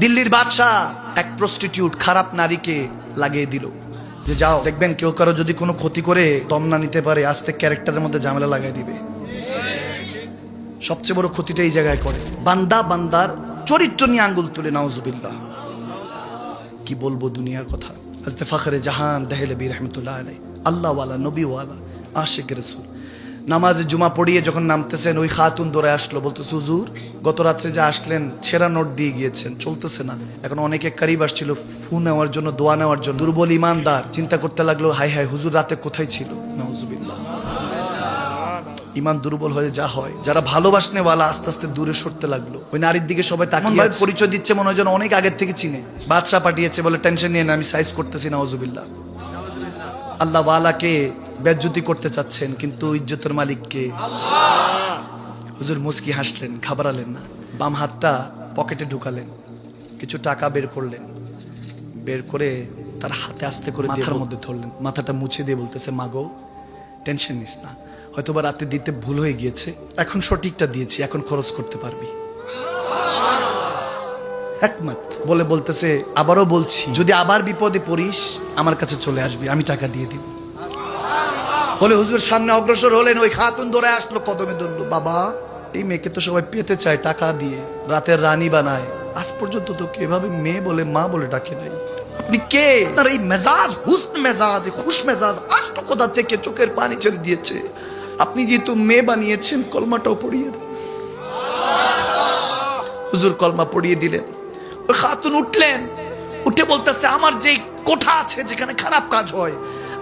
দিল্লির বাদশাহ এক প্রস্টিটিউট খারাপ নারীকে লাগিয়ে দিল। যে যাও, দেখবেন কেউ কারও যদি কোনো ক্ষতি করে দম নিতে পারে, আস্তে ক্যারেক্টারের মধ্যে ঝামেলা লাগাই দিবে। সবচেয়ে বড় ক্ষতিটা এই জায়গায় করে। বান্দা বান্দার চরিত্র নিয়ে আঙ্গুল তুলে, নাউজুবিল্লাহ। কি বলব দুনিয়ার কথা? হাজতে ফাখরে জাহান দেহেলবি রহমতুল্লাহ আলাই আল্লাহওয়ালা, নবীওয়ালা আশেক রসুল নামাজে জুমা পড়িয়ে যখন নামতেছেন ওই খাতুন দৌড়ে আসলো বলতো হুজুর গত রাত্রে যে আসলেন ছেঁড়া নোট দিয়ে গিয়েছেন চলতেছে না। এখন অনেকে কারিব আসছিল ফু নেওয়ার জন্য দোয়া নেওয়ার জন্য। দুর্বল ইমানদার চিন্তা করতে লাগল হাই হাই হুজুর রাতে কোথায় ছিল? ইমান দুর্বল হয়ে যা হয়। যারা ভালোবাসনেওয়ালা আস্তে আস্তে দূরে সরতে লাগল। ওই নারীর দিকে সবাই তাকিয়ে পরিচয় দিচ্ছে মনে হয় অনেক আগের থেকে চিনে। বাদশাহ পাঠিয়েছে বলে টেনশন নিয়ে না আমি সাইজ করতেছি না ওজুবিল্লাহ আল্লাহ ওয়ালাকে বেজ্জুতি করতে চাচ্ছেন কিন্তু ইজ্জতের মালিককে হুজুর মুস্কি হাসলেন খাবারালেন না। বাম হাতটা পকেটে ঢুকালেন কিছু টাকা বের করলেন বের করে তার হাতে আস্তে করে মাথার মধ্যে ধরলেন। মাথাটা মুছে দিয়ে বলতেছে মাগো টেনশন নিস না। হয়তো বা রাতে দিতে ভুল হয়ে গিয়েছে এখন সঠিকটা দিয়েছি এখন খরচ করতে পারবি। একমত। বলে বলতেছে আবারও বলছি যদি আবার বিপদে পড়িস আমার কাছে চলে আসবি আমি টাকা দিয়ে দিব। বলে হুজুর, সামনে অগ্রসর হলেন, ওই খাতুন ধরে আসলো, কদমে ধরলো, বাবা, এই মেয়েকে তো সবাই পেতে চায় টাকা দিয়ে, রাতের রানী বানায়। আজ পর্যন্ত তো এভাবে মেয়ে বলে, মা বলে ডাকে নাই। আপনি কে? তার এই মেজাজ, হুসন মেজাজ খুশ মেজাজ, আষ্ট কোথা থেকে চোখের পানি ছেড়ে দিয়েছে। আপনি যেহেতু মেয়ে বানিয়েছেন, কলমাটাও পড়িয়ে দেন। হুজুর কলমা পড়িয়ে দিলেন। ওই খাতুন উঠলেন, উঠে বলতেছে, আমার যে কোঠা আছে, যেখানে খারাপ কাজ হয়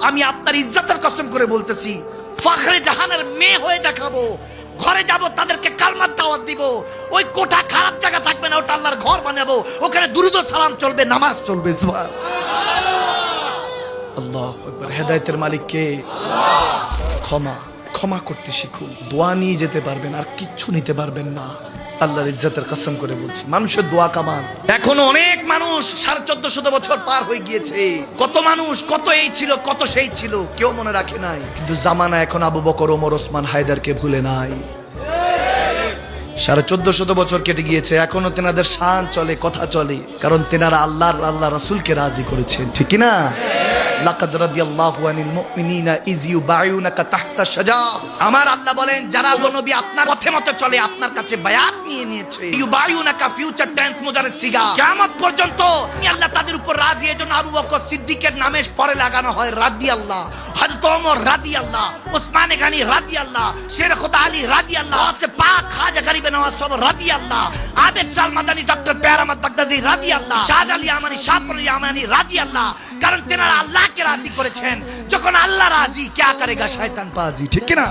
আমি আপনার ইজ্জতের কসম করে বলতেছি, ফখরে জাহানের মেয়ে হয়ে দেখাবো, ঘরে যাব, তাদেরকে কালমার দাওয়াত দিব, ওই কোঠা খারাপ জায়গা থাকবে না, ওটা আল্লাহর ঘর বানাবো, ওখানে দুরুদ সালাম চলবে, নামাজ চলবে আল্লাহ একবার হেদায়েতের মালিক কে? ক্ষমা ক্ষমা করতে শিখুন, দোয়া নিয়ে যেতে পারবেন, আর কিচ্ছু নিতে পারবেন না। আল্লাহর ইজ্জতের কসম করে বলছি, মানুষের দোয়া কামান এখনও অনেক মানুষ সাড়ে চোদ্দ শত বছর পার হয়ে গিয়েছে। কত মানুষ, কত এই ছিল, কত সেই ছিল, কেউ মনে রাখে নাই। কিন্তু জামানা এখন আবু বকর, ওমর, ওসমান হায়দারকে ভুলে নাই। সাড়ে চোদ্দ শত বছর কেটে গিয়েছে, এখনও তেনাদের শান চলে, কথা চলে। কারণ তেনারা আল্লাহর, আল্লাহ রাসূলকে রাজি করেছেন, ঠিক না লাকাদ রাদিয়াল্লাহু আনিল মুমিনিনা ইয ইউবায়ুনাকা তাহতা শাজা আমার আল্লাহ বলেন, যারা নবী আপনার পথে মতো চলে, আপনার কাছে বায়াত নিয়ে নিয়েছে। ইউবায়ুনাকা ফিউচার টেন্স মুজারে সিগা। কিয়ামত পর্যন্ত আল্লাহ তাদের উপর রাজি, এজন্য আবু বকর সিদ্দিকের নামে পরে লাগানো হয় রাদিয়াল্লাহ। হযরত ওমর রাদিয়াল্লাহ, ওসমান গানি রাদিয়াল্লাহ, শের খোদা আলী রাদিয়াল্লাহ সে মাদানী, ডক্টর পেয়ার আহমদ বাগদাদি, রাদিয়াল্লাহ। শাহ আলী আমানি শাহপুর আমানি রাদিয়াল্লাহ। কারণ তেনারা আল্লাহকে রাজি করেছেন। যখন আল্লাহ রাজি ক্যা করেগা শয়তান বাজি ঠিক না